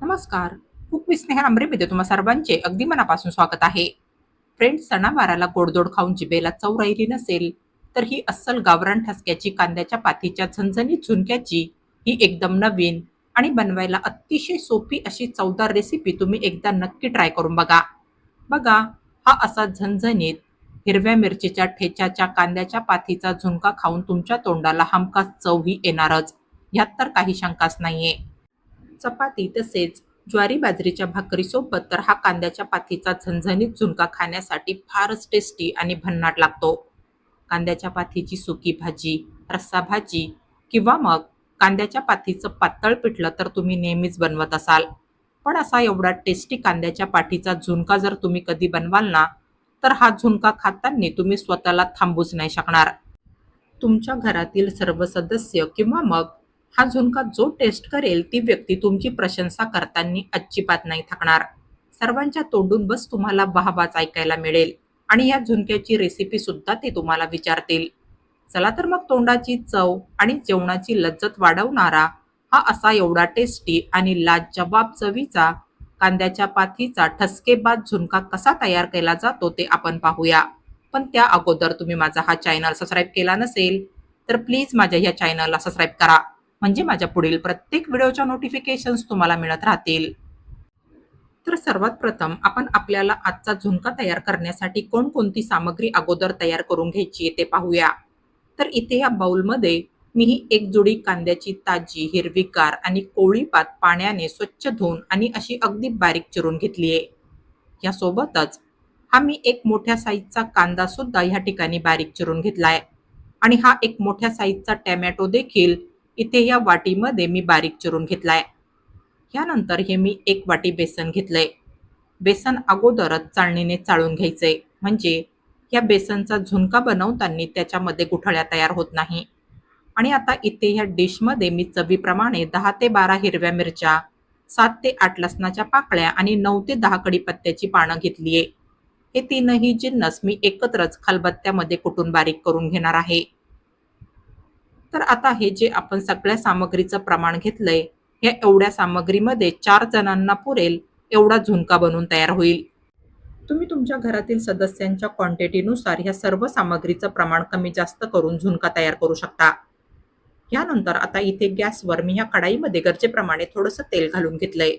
नमस्कार. कुक विस्नेह आंबरेमध्ये तुम्हा सर्वांचे अगदी मनापासून स्वागत आहे. फ्रेंड्स सणावाराला गोडदोड खाऊन जिभेला चव राहिली नसेल तर ही अस्सल गावरान ठसक्याची कांद्याच्या पाथीच्या झणझणीत झुणक्याची ही एकदम नवीन आणि बनवायला अतिशय सोपी अशी चवदार रेसिपी तुम्ही एकदा नक्की ट्राय करून बघा. बघा हा असा झणझणीत हिरव्या मिरचीच्या ठेच्याच्या कांद्याच्या पाथीचा झुणका खाऊन तुमच्या तोंडाला हमखास चव ही येणारच. ह्यात तर काही शंकाच नाहीये. चपाती तसेच ज्वारी बाजरीच्या भाकरीसोबत तर हा कांद्याच्या पाथीचा झणझणीत झुणका खाण्यासाठी फारच टेस्टी आणि भन्नाट लागतो. कांद्याच्या पाथीची सुकी भाजी रस्सा भाजी किंवा मग कांद्याच्या पाथीचं पातळ पिठलं तर तुम्ही नेहमीच बनवत असाल. पण असा एवढा टेस्टी कांद्याच्या पाठीचा झुणका जर तुम्ही कधी बनवाल ना तर हा झुणका खाताना तुम्ही स्वतःला थांबूच नाही शकणार. तुमच्या घरातील सर्व सदस्य किंवा मग हा झुणका जो टेस्ट करेल ती व्यक्ती तुमची प्रशंसा करताना अजिबात नाही थकणार. सर्वांच्या तोंडून बस तुम्हाला वाहवाच ऐकायला मिळेल आणि या झुणक्याची रेसिपी सुद्धा ते तुम्हाला विचारतील. चला तर मग तोंडाची चव आणि जेवणाची लज्जत वाढवणारा हा असा एवढा टेस्टी आणि लाजवाब चवीचा कांद्याच्या पाथीचा ठसकेबाद झुणका कसा तयार केला जातो ते आपण पाहूया. पण त्या अगोदर तुम्ही माझा हा चॅनल सबस्क्राईब केला नसेल तर प्लीज माझ्या या चॅनलला सबस्क्राईब करा. म्हणजे माझ्या पुढील प्रत्येक व्हिडिओच्या नोटिफिकेशन्स तुम्हाला मिळत राहतील. तर सर्वात प्रथम आपण आपल्याला आजचा झुणका तयार करण्यासाठी कोणकोणती सामग्री अगोदर तयार करून घ्यायची ते पाहूया. तर इथे या बाउलमध्ये मी ही एक जोडी कांद्याची ताजी हिरवीगार आणि कोळीपात पाण्याने स्वच्छ धुवून आणि अशी अगदी बारीक चिरून घेतली आहे. यासोबतच हा मी एक मोठ्या साईजचा कांदा सुद्धा ह्या ठिकाणी बारीक चिरून घेतलाय. आणि हा एक मोठ्या साईजचा टॅमॅटो देखील इथे या वाटीमध्ये मी बारीक चिरून घेतलाय. यानंतर हे मी एक वाटी बेसन घेतलंय. बेसन अगोदरच चाळणीने चाळून घ्यायचंय. म्हणजे या बेसनचा झुणका बनवताना त्याच्यामध्ये गुठळ्या तयार होत नाही. आणि आता इथे ह्या डिशमध्ये मी चवीप्रमाणे दहा ते बारा हिरव्या मिरच्या सात ते आठ लसणाच्या पाकळ्या आणि नऊ ते दहा कडीपत्त्याची पानं घेतलीये. हे तीनही जिन्नस मी एकत्रच खलबत्त्यामध्ये कुटून बारीक करून घेणार आहे. तर आता हे जे आपण सगळ्या सामग्रीचं प्रमाण घेतलंय या एवढ्या सामग्रीमध्ये चार जणांना पुरेल एवढा झुणका बनवून तयार होईल. तुम्ही तुमच्या घरातील सदस्यांच्या क्वांटिटीनुसार ह्या सर्व सामग्रीचं प्रमाण कमी जास्त करून झुणका तयार करू शकता. यानंतर आता इथे गॅसवर मी ह्या कढाईमध्ये गरजेप्रमाणे थोडंसं तेल घालून घेतलंय.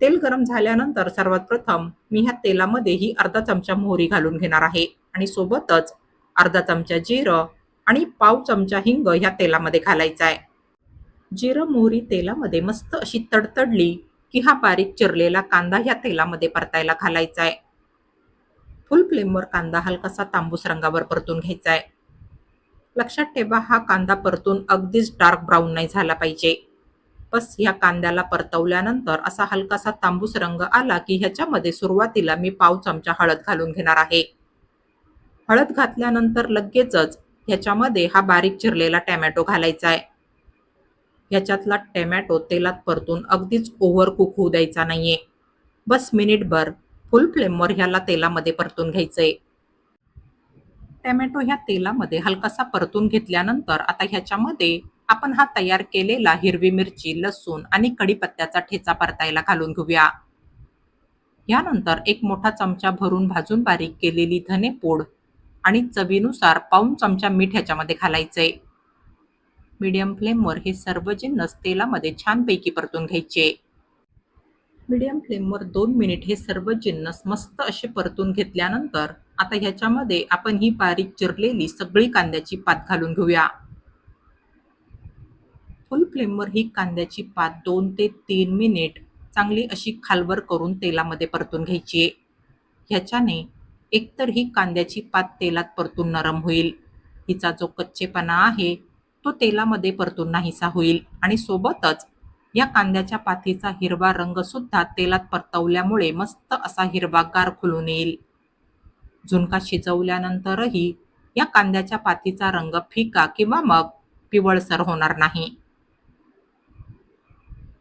तेल गरम झाल्यानंतर सर्वात प्रथम मी ह्या तेलामध्ये ही अर्धा चमचा मोहरी घालून घेणार आहे आणि सोबतच अर्धा चमचा जिरं आणि पाव चमचा हिंग ह्या तेलामध्ये घालायचा आहे. जिरं मोहरी तेलामध्ये मस्त अशी तडतडली की हा बारीक चिरलेला कांदा ह्या तेलामध्ये परतायला घालायचा आहे. फुल फ्लेमवर कांदा हलकासा तांबूस रंगावर परतून घ्यायचा आहे. लक्षात ठेवा हा कांदा परतून अगदीच डार्क ब्राऊन नाही झाला पाहिजे. बस ह्या कांद्याला परतवल्यानंतर असा हलकासा तांबूस रंग आला की ह्याच्यामध्ये सुरुवातीला मी पाव चमचा हळद घालून घेणार आहे. हळद घातल्यानंतर लगेचच ह्याच्यामध्ये हा बारीक चिरलेला टॅमॅटो घालायचा आहे. ह्याच्यातला टॅमॅटो तेलात परतून अगदीच ओव्हर कुक होऊ द्यायचा नाहीये. बस मिनिटभर फुल फ्लेमवर ह्याला तेलामध्ये परतून घ्यायचंय. टॅमॅटो ह्या तेलामध्ये हलकासा परतून घेतल्यानंतर आता ह्याच्यामध्ये आपण हा तयार केलेला हिरवी मिरची लसूण आणि कढीपत्त्याचा ठेचा परतायला घालून घेऊया. यानंतर एक मोठा चमचा भरून भाजून बारीक केलेली धनेपूड आणि चवीनुसार पाऊन चमचा मीठ ह्याच्यामध्ये घालायचंय. मीडियम फ्लेमवर हे सर्व जिन्नस तेलामध्ये छानपैकी परतून घ्यायचे. मीडियम फ्लेमवर दोन मिनिट हे सर्व जिन्नस मस्त असे परतून घेतल्यानंतर आता ह्याच्यामध्ये आपण ही बारीक चिरलेली सगळी कांद्याची पात घालून घेऊया. फुल फ्लेमवर ही कांद्याची पात दोन ते तीन मिनिट चांगली अशी खालवर करून तेलामध्ये परतून घ्यायची. ह्याच्याने एकतर ही कांद्याची पात तेलात परतून नरम होईल. हिचा जो कच्चेपणा आहे तो तेलामध्ये परतून नाहीसा होईल. आणि सोबतच या कांद्याच्या पातीचा हिरवा रंग सुद्धा तेलात परतवल्यामुळे मस्त असा हिरवागार खुलून येईल. झुणका शिजवल्यानंतरही या कांद्याच्या पातीचा रंग फिका किंवा मग पिवळसर होणार नाही.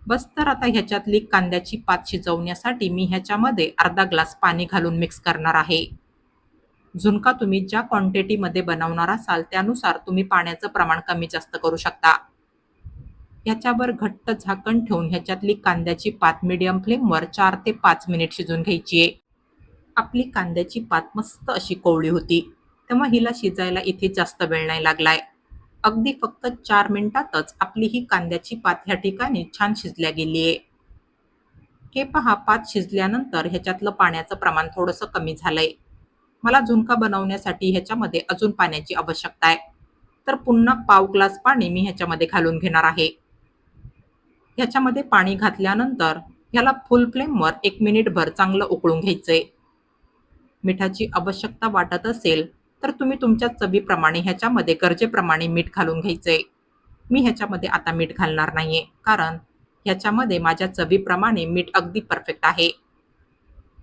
बस तर आता ह्याच्यातली कांद्याची पात शिजवण्यासाठी मी ह्याच्यामध्ये अर्धा ग्लास पाणी घालून मिक्स करणार आहे. झुणका तुम्ही ज्या क्वांटिटीमध्ये बनवणार असाल त्यानुसार तुम्ही पाण्याचं प्रमाण कमी जास्त करू शकता. ह्याच्यावर घट्ट झाकण ठेवून ह्याच्यातली कांद्याची पात मिडियम फ्लेमवर चार ते पाच मिनिट शिजून घ्यायची आहे. आपली कांद्याची पात मस्त अशी कोवळी होती तेव्हा हिला शिजायला इथे जास्त वेळ नाही लागलाय. अगदी फक्त चार मिनिटातच आपली ही कांद्याची पात ह्या ठिकाणी छान शिजल्या गेली आहे. हे पहा पात शिजल्यानंतर ह्याच्यातलं पाण्याचं प्रमाण थोडंसं कमी झालंय. मला झुणका बनवण्यासाठी ह्याच्यामध्ये अजून पाण्याची आवश्यकता आहे. तर पुन्हा पाव ग्लास पाणी मी ह्याच्यामध्ये घालून घेणार आहे. ह्याच्यामध्ये पाणी घातल्यानंतर ह्याला फुल फ्लेमवर एक मिनिटभर चांगलं उकळून घ्यायचंय. मिठाची आवश्यकता वाटत असेल तर तुम्ही तुमच्या चवीप्रमाणे ह्याच्यामध्ये गरजेप्रमाणे मीठ घालून घ्यायचंय. मी ह्याच्यामध्ये आता मीठ घालणार नाहीये कारण ह्याच्यामध्ये माझ्या चवीप्रमाणे मीठ अगदी परफेक्ट आहे.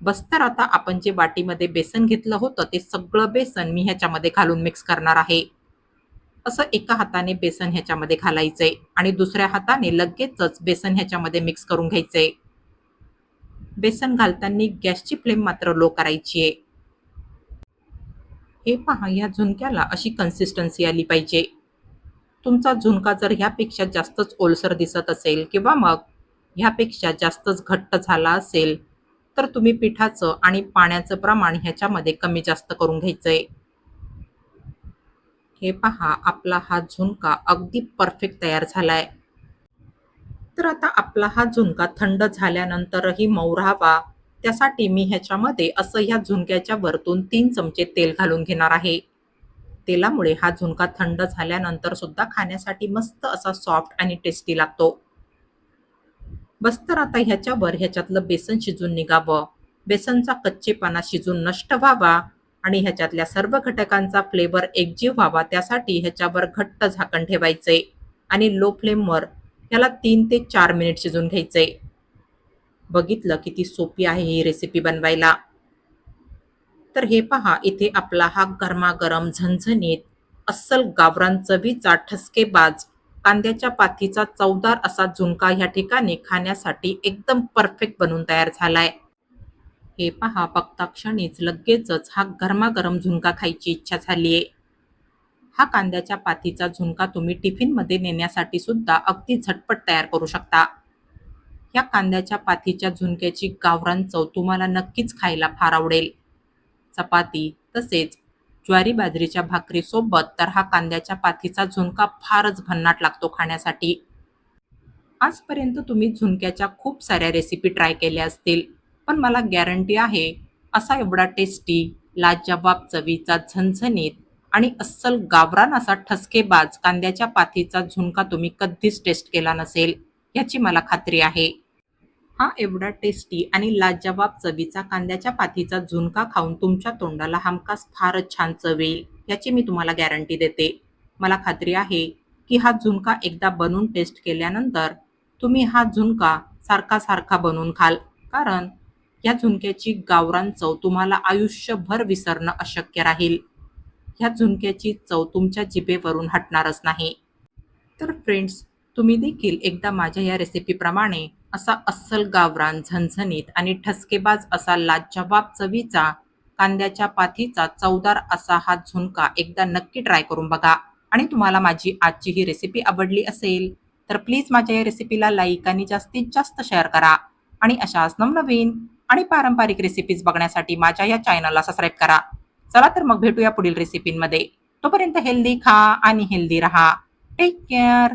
बस्तर आता आपण जे वाटीमध्ये बेसन घेतलं होतं ते सगळं बेसन मी ह्याच्यामध्ये घालून मिक्स करणार आहे. असं एका हाताने बेसन ह्याच्यामध्ये घालायचंय आणि दुसऱ्या हाताने लगेचच बेसन ह्याच्यामध्ये मिक्स करून घ्यायचंय. बेसन घालताना गॅसची फ्लेम मात्र लो करायची आहे हे पहा या झुणक्याला अशी कन्सिस्टन्सी आली पाहिजे. तुमचा झुणका जर ह्यापेक्षा जास्तच ओलसर दिसत असेल किंवा मग ह्यापेक्षा जास्तच घट्ट झाला असेल तर तुम्ही पिठाचं आणि पाण्याचं प्रमाण ह्याच्यामध्ये कमी जास्त करून घ्यायचंय. हे पहा आपला हा झुणका अगदी परफेक्ट तयार झालाय. तर आता आपला हा झुणका थंड झाल्यानंतरही मऊ राहावा. त्यासाठी मी ह्याच्यामध्ये असं ह्या झुणक्याच्या वरतून तीन चमचे तेल घालून घेणार आहे. तेलामुळे हा झुणका थंड झाल्यानंतर सुद्धा खाण्यासाठी मस्त असा सॉफ्ट आणि टेस्टी लागतो. बस तर आता ह्याच्यावर ह्याच्यातलं बेसन शिजून निघावं. बेसनचा कच्चेपणा शिजून नष्ट व्हावा आणि ह्याच्यातल्या सर्व घटकांचा फ्लेवर एकजीव व्हावा त्यासाठी ह्याच्यावर घट्ट झाकण ठेवायचे आणि लो फ्लेमवर ह्याला तीन ते चार मिनिट शिजून घ्यायचे. बघितलं किती सोपी आहे ही रेसिपी बनवायला. तर हे पहा इथे आपला हा गरमागरम झणझणीत अस्सल गावरान चवीचा ठसकेबाज कांद्याच्या पाथीचा चवदार असा झुणका ह्या ठिकाणी खाण्यासाठी एकदम परफेक्ट बनून तयार झालाय. हे पहा बघता क्षणीच लगेचच हा गरमागरम झुणका खायची इच्छा झालीये. हा कांद्याच्या पाथीचा झुणका तुम्ही टिफिनमध्ये नेण्यासाठी सुद्धा अगदी झटपट तयार करू शकता. या कांद्याच्या पाथीच्या झुणक्याची गावरान चव तुम्हाला नक्कीच खायला फार आवडेल. चपाती तसेच ज्वारी बाजरीच्या भाकरीसोबत तर हा कांद्याच्या पाथीचा झुणका फारच भन्नाट लागतो खाण्यासाठी. आजपर्यंत तुम्ही झुणक्याच्या खूप साऱ्या रेसिपी ट्राय केल्या असतील पण मला गॅरंटी आहे असा एवढा टेस्टी लाजवाब चवीचा झणझणीत आणि अस्सल गावरान असा ठसकेबाज कांद्याच्या पाथीचा झुणका तुम्ही कधीच टेस्ट केला नसेल याची मला खात्री आहे. हा एवढा टेस्टी आणि लाजवाब चवीचा कांद्याच्या पाथीचा झुणका खाऊन तुमच्या तोंडाला हमखास फारच छान चव येईल याची मी तुम्हाला गॅरंटी देते. मला खात्री आहे की हा झुणका एकदा बनवून टेस्ट केल्यानंतर तुम्ही हा झुणका सारखा सारखा बनवून खाल कारण या झुणक्याची गावरान चव तुम्हाला आयुष्यभर विसरणं अशक्य राहील. ह्या झुणक्याची चव तुमच्या जिभेवरून हटणारच नाही. तर फ्रेंड्स तुम्ही देखील एकदा माझ्या या रेसिपीप्रमाणे असा अस्सल गावरान झणझणीत आणि ठसकेबाज असा लाजवाब चवीचा कांद्याच्या पाथीचा चवदार असा हा झुणका एकदा नक्की ट्राय करून बघा. आणि तुम्हाला माझी आजची ही रेसिपी आवडली असेल तर प्लीज माझ्या या रेसिपीला लाईक आणि जास्तीत जास्त शेअर करा. आणि अशाच नवनवीन आणि पारंपरिक रेसिपीज बघण्यासाठी माझ्या या चॅनलला सबस्क्राईब करा. चला तर मग भेटूया पुढील रेसिपींमध्ये तोपर्यंत हेल्दी खा आणि हेल्दी राहा. Take care